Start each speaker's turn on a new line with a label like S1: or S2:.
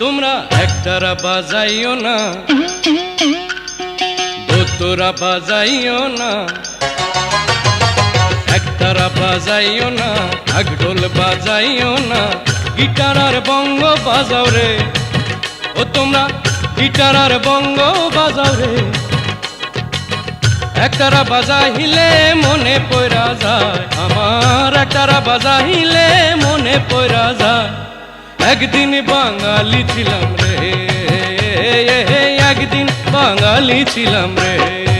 S1: তোমরা একতারা বাজাইও না দোতরা বাজাইও না একতারা বাজাইও না ঢাকঢোল বাজাইও না। গিটার আর বঙ্গ বাজাও রে, ও তোমরা গিটার আর বঙ্গ বাজাও রে। একতারা বাজাইলে মনে পয়রা যায়, আমার একতারা বাজাইলে মনে পয়রা যায়। একদিন বাঙালি ছিলাম রে একদিন বাঙালি ছিলাম রে।